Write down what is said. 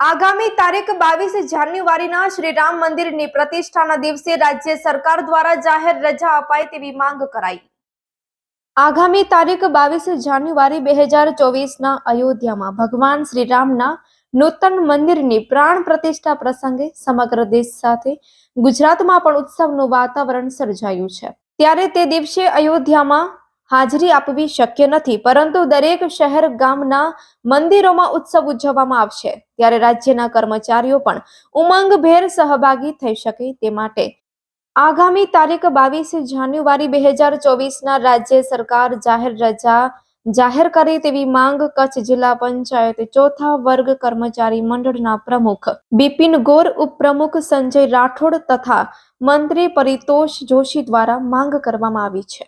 આગામી તારીખ બાવીસ જાન્યુઆરીના શ્રી રામ મંદિરની પ્રતિષ્ઠાના દિવસે રાજ્ય સરકાર દ્વારા જાહેર રજા અપાય તેવી માંગ કરાઈ. આગામી તારીખ બાવીસ જાન્યુઆરી બે હજાર ચોવીસના અયોધ્યામાં ભગવાન શ્રી રામના નૂતન મંદિરની પ્રાણ પ્રતિષ્ઠા પ્રસંગે સમગ્ર દેશ સાથે ગુજરાતમાં પણ ઉત્સવનું વાતાવરણ સર્જાયું છે. ત્યારે તે દિવસે અયોધ્યામાં હાજરી આપવી શક્ય નથી, પરંતુ દરેક શહેર ગામના મંદિરોમાં ઉત્સવ ઉજવવામાં આવશે. ત્યારે રાજ્યના કર્મચારીઓ પણ ઉમંગભેર સહભાગી થઈ શકે તે માટે આગામી તારીખ બાવીસ જાન્યુઆરી બે હજાર ચોવીસના રાજ્ય સરકાર જાહેર રજા જાહેર કરે તેવી માંગ કચ્છ જિલ્લા પંચાયત ચોથા વર્ગ કર્મચારી મંડળના પ્રમુખ બિપિન ગોર, ઉપપ્રમુખ સંજય રાઠોડ તથા મંત્રી પરિતોષ જોશી દ્વારા માંગ કરવામાં આવી છે.